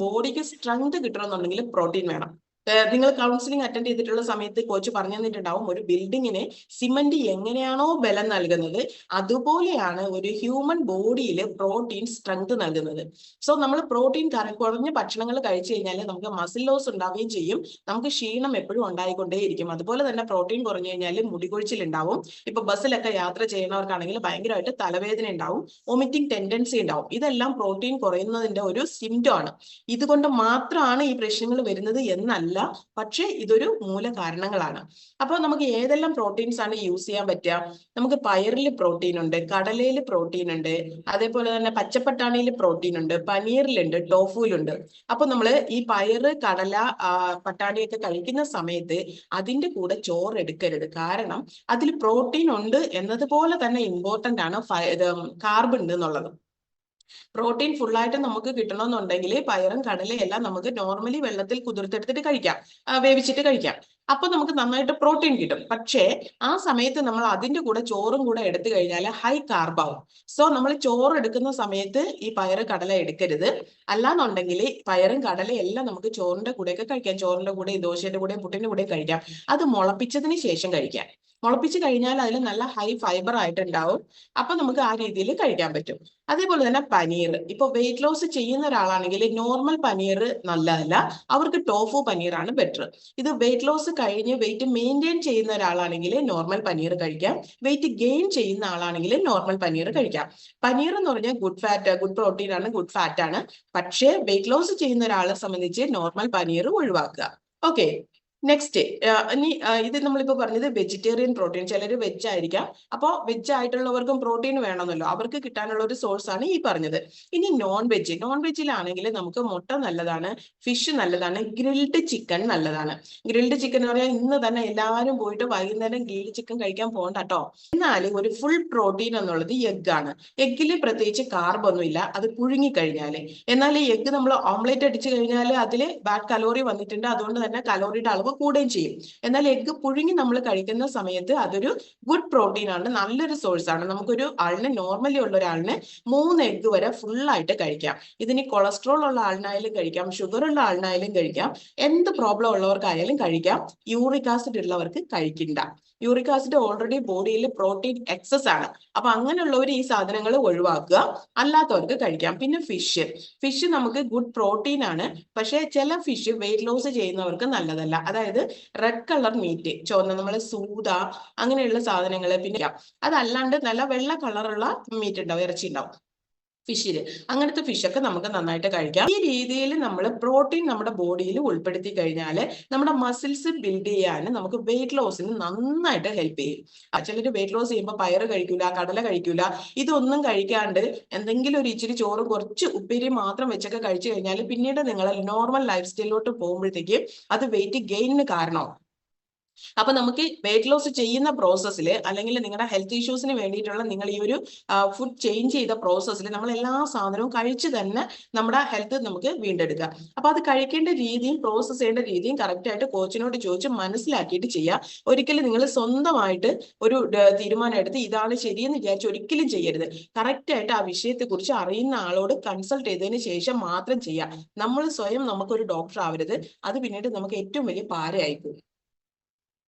ബോഡിക്ക് സ്ട്രെങ്ത് കിട്ടണമെന്നുണ്ടെങ്കിൽ പ്രോട്ടീൻ വേണം. നിങ്ങൾ കൗൺസിലിംഗ് അറ്റൻഡ് ചെയ്തിട്ടുള്ള സമയത്ത് കോച്ച് പറഞ്ഞു തന്നിട്ടുണ്ടാവും ഒരു ബിൽഡിങ്ങിന് സിമന്റ് എങ്ങനെയാണോ ബലം നൽകുന്നത് അതുപോലെയാണ് ഒരു ഹ്യൂമൻ ബോഡിയിൽ പ്രോട്ടീൻ സ്ട്രെങ്ത് നൽകുന്നത്. സോ നമ്മൾ പ്രോട്ടീൻ കുറഞ്ഞ ഭക്ഷണങ്ങൾ കഴിച്ചു കഴിഞ്ഞാൽ നമുക്ക് മസിൽ ലോസ് ഉണ്ടാവുകയും ചെയ്യും. നമുക്ക് ക്ഷീണം എപ്പോഴും ഉണ്ടായിക്കൊണ്ടേയിരിക്കും. അതുപോലെ തന്നെ പ്രോട്ടീൻ കുറഞ്ഞു കഴിഞ്ഞാൽ മുടികൊഴിച്ചിൽ ഉണ്ടാവും. ഇപ്പൊ ബസ്സിലൊക്കെ യാത്ര ചെയ്യുന്നവർക്കാണെങ്കിൽ ഭയങ്കരമായിട്ട് തലവേദന ഉണ്ടാവും. വൊമിറ്റിംഗ് ടെൻഡൻസി ഉണ്ടാവും. ഇതെല്ലാം പ്രോട്ടീൻ കുറയുന്നതിന്റെ ഒരു സിംറ്റം ആണ്. ഇതുകൊണ്ട് മാത്രമാണ് ഈ പ്രശ്നങ്ങൾ വരുന്നത് എന്നല്ല പക്ഷേ ഇതൊരു മൂല കാരണങ്ങളാണ് അപ്പോൾ നമുക്ക് ഏതെല്ലാം പ്രോട്ടീൻസ് ആണ് യൂസ് ചെയ്യാൻ പറ്റുക? നമുക്ക് പയറിൽ പ്രോട്ടീൻ ഉണ്ട് കടലയിൽ പ്രോട്ടീൻ ഉണ്ട് അതേപോലെ തന്നെ പച്ചപ്പട്ടാണിയിൽ പ്രോട്ടീൻ ഉണ്ട് പനീറിലുണ്ട് ടോഫുയിലുണ്ട് അപ്പൊ നമ്മൾ ഈ പയറ് കടല പട്ടാണിയൊക്കെ കഴിക്കുന്ന സമയത്ത് അതിന്റെ കൂടെ ചോറ് എടുക്കരുത് കാരണം അതിൽ പ്രോട്ടീൻ ഉണ്ട് എന്നതുപോലെ തന്നെ ഇമ്പോർട്ടന്റ് ആണ് കാർബ് ഉണ്ട് എന്നുള്ളത്. പ്രോട്ടീൻ ഫുള്ളായിട്ട് നമുക്ക് കിട്ടണമെന്നുണ്ടെങ്കിൽ പയറും കടലയും എല്ലാം നമുക്ക് നോർമലി വെള്ളത്തിൽ കുതിർത്തെടുത്തിട്ട് കഴിക്കാം. വേവിച്ചിട്ട് കഴിക്കാം. അപ്പൊ നമുക്ക് നന്നായിട്ട് പ്രോട്ടീൻ കിട്ടും. പക്ഷേ ആ സമയത്ത് നമ്മൾ അതിന്റെ കൂടെ ചോറും കൂടെ എടുത്തു കഴിഞ്ഞാൽ ഹൈ കാർബാവും സോ നമ്മൾ ചോറ് എടുക്കുന്ന സമയത്ത് ഈ പയറ് കടല എടുക്കരുത്. അല്ലാന്നുണ്ടെങ്കിൽ പയറും കടലയും എല്ലാം നമുക്ക് ചോറിന്റെ കൂടെയൊക്കെ കഴിക്കാം. ചോറിന്റെ കൂടെ ദോശയുടെ കൂടെ പുട്ടിന്റെ കൂടെ കഴിക്കാം. അത് മുളപ്പിച്ചതിന് ശേഷം കഴിക്കാം. മുളപ്പിച്ച് കഴിഞ്ഞാൽ അതിൽ നല്ല ഹൈ ഫൈബർ ആയിട്ടുണ്ടാവും. അപ്പൊ നമുക്ക് ആ രീതിയിൽ കഴിക്കാൻ പറ്റും. അതേപോലെ തന്നെ പനീർ. ഇപ്പൊ വെയിറ്റ് ലോസ് ചെയ്യുന്ന ഒരാളാണെങ്കിൽ നോർമൽ പനീർ നല്ലതല്ല. അവർക്ക് ടോഫു പനീറാണ് ബെറ്റർ ഇത് വെയിറ്റ് ലോസ് കഴിഞ്ഞ് വെയിറ്റ് മെയിന്റെയിൻ ചെയ്യുന്ന ഒരാളാണെങ്കിൽ നോർമൽ പനീർ കഴിക്കാം. വെയിറ്റ് ഗെയിൻ ചെയ്യുന്ന ആളാണെങ്കിൽ നോർമൽ പനീർ കഴിക്കാം. പനീർ എന്ന് പറഞ്ഞാൽ ഗുഡ് ഫാറ്റ് ഗുഡ് പ്രോട്ടീൻ ആണ് ഗുഡ് ഫാറ്റ് ആണ്. പക്ഷേ വെയിറ്റ് ലോസ് ചെയ്യുന്ന ഒരാളെ സംബന്ധിച്ച് നോർമൽ പനീർ ഒഴിവാക്കുക. ഓക്കെ നെക്സ്റ്റ് ഇനി ഇത് നമ്മളിപ്പോ പറഞ്ഞത് വെജിറ്റേറിയൻ പ്രോട്ടീൻ ചിലർ വെജ് ആയിരിക്കാം അപ്പോൾ വെജ് ആയിട്ടുള്ളവർക്കും പ്രോട്ടീൻ വേണമെന്നല്ലോ. അവർക്ക് കിട്ടാനുള്ള ഒരു സോഴ്സ് ആണ് ഈ പറഞ്ഞത്. ഇനി നോൺ വെജ് നോൺ വെജിലാണെങ്കിൽ നമുക്ക് മുട്ട നല്ലതാണ് ഫിഷ് നല്ലതാണ് ഗ്രിൽഡ് ചിക്കൻ നല്ലതാണ്. ഗ്രിൽഡ് ചിക്കൻ എന്ന് പറഞ്ഞാൽ ഇന്ന് തന്നെ എല്ലാവരും പോയിട്ട് വൈകുന്നേരം ഗ്രിൽഡ് ചിക്കൻ കഴിക്കാൻ പോകണ്ട കേട്ടോ എന്നാലും ഒരു ഫുൾ പ്രോട്ടീൻ എന്നുള്ളത് എഗ് ആണ്. എഗ്ഗിൽ പ്രത്യേകിച്ച് കാർബ് ഒന്നുമില്ല. അത് പുഴുങ്ങി എന്നാൽ ഈ എഗ്ഗ് നമ്മൾ ഓംലേറ്റ് അടിച്ചു കഴിഞ്ഞാൽ അതിൽ ബാഡ് കലോറി വന്നിട്ടുണ്ട്. അതുകൊണ്ട് തന്നെ കലോറിയുടെ അളവ് കൂടുകയും ചെയ്യും. എന്നാൽ എഗ്ഗ് പുഴുങ്ങി നമ്മൾ കഴിക്കുന്ന സമയത്ത് അതൊരു ഗുഡ് പ്രോട്ടീൻ ആണ് നല്ലൊരു സോഴ്സ് ആണ്. നമുക്കൊരു ആളിന് നോർമലി ഉള്ള ഒരാളിന് മൂന്ന് എഗ്ഗ് വരെ ഫുൾ ആയിട്ട് കഴിക്കാം. ഇതിന് കൊളസ്ട്രോൾ ഉള്ള ആളിനായാലും കഴിക്കാം ഷുഗർ ഉള്ള ആളിനായാലും കഴിക്കാം എന്ത് പ്രോബ്ലം ഉള്ളവർക്കായാലും കഴിക്കാം യൂറിക് ആസിഡ് ഉള്ളവർക്ക് കഴിക്കണ്ട യൂറിക് ആസിഡ് ഓൾറെഡി ബോഡിയിൽ പ്രോട്ടീൻ എക്സസ് ആണ്. അപ്പൊ അങ്ങനെയുള്ളവർ ഈ സാധനങ്ങൾ ഒഴിവാക്കുക. അല്ലാത്തവർക്ക് കഴിക്കാം. പിന്നെ ഫിഷ് ഫിഷ് നമുക്ക് ഗുഡ് പ്രോട്ടീൻ ആണ്. പക്ഷേ ചില ഫിഷ് വെയിറ്റ് ലോസ് ചെയ്യുന്നവർക്ക് നല്ലതല്ല. അതായത് റെഡ് കളർ മീറ്റ് ചുവന്ന നമ്മൾ സൂത അങ്ങനെയുള്ള സാധനങ്ങൾ പിന്നെ അതല്ലാണ്ട് നല്ല വെള്ള കളറുള്ള മീറ്റ് ഉണ്ടാവും ഇറച്ചി ഉണ്ടാവും ഫിഷിൽ അങ്ങനത്തെ ഫിഷൊക്കെ നമുക്ക് നന്നായിട്ട് കഴിക്കാം. ഈ രീതിയിൽ നമ്മൾ പ്രോട്ടീൻ നമ്മുടെ ബോഡിയിൽ ഉൾപ്പെടുത്തി കഴിഞ്ഞാൽ നമ്മുടെ മസിൽസ് ബിൽഡ് ചെയ്യാനും നമുക്ക് വെയിറ്റ് ലോസിന് നന്നായിട്ട് ഹെൽപ്പ് ചെയ്യും. ചിലർ വെയിറ്റ് ലോസ് ചെയ്യുമ്പോൾ പയർ കഴിക്കൂല കടല കഴിക്കൂല ഇതൊന്നും കഴിക്കാണ്ട് എന്തെങ്കിലും ഒരു ഇച്ചിരി ചോറ് കുറച്ച് ഉപ്പേരി മാത്രം വെച്ചൊക്കെ കഴിച്ചു കഴിഞ്ഞാൽ പിന്നീട് നിങ്ങൾ നോർമൽ ലൈഫ് സ്റ്റൈലിലോട്ട് പോകുമ്പോഴത്തേക്ക് അത് വെയിറ്റ് ഗെയിനിന് കാരണമാവും. അപ്പൊ നമുക്ക് വെയിറ്റ് ലോസ് ചെയ്യുന്ന പ്രോസസ്സിൽ അല്ലെങ്കിൽ നിങ്ങളുടെ ഹെൽത്ത് ഇഷ്യൂസിന് വേണ്ടിയിട്ടുള്ള നിങ്ങൾ ഈ ഒരു ഫുഡ് ചേഞ്ച് ചെയ്ത പ്രോസസ്സിൽ നമ്മൾ എല്ലാ സാധനവും കഴിച്ച് തന്നെ നമ്മുടെ ഹെൽത്ത് നമുക്ക് വീണ്ടെടുക്കുക അപ്പൊ അത് കഴിക്കേണ്ട രീതിയും പ്രോസസ്സ് ചെയ്യേണ്ട രീതിയും കറക്റ്റ് ആയിട്ട് കോച്ചിനോട് ചോദിച്ച് മനസ്സിലാക്കിയിട്ട് ചെയ്യുക ഒരിക്കലും നിങ്ങൾ സ്വന്തമായിട്ട് ഒരു തീരുമാനം എടുത്ത് ഇതാണ് ശരിയെന്ന് വിചാരിച്ച് ഒരിക്കലും ചെയ്യരുത്. കറക്റ്റ് ആയിട്ട് ആ വിഷയത്തെ കുറിച്ച് അറിയുന്ന ആളോട് കൺസൾട്ട് ചെയ്തതിന് ശേഷം മാത്രം ചെയ്യുക നമ്മൾ സ്വയം നമുക്കൊരു ഡോക്ടർ ആവരുത്. അത് പിന്നീട് നമുക്ക് ഏറ്റവും വലിയ പാരയായിപ്പോകും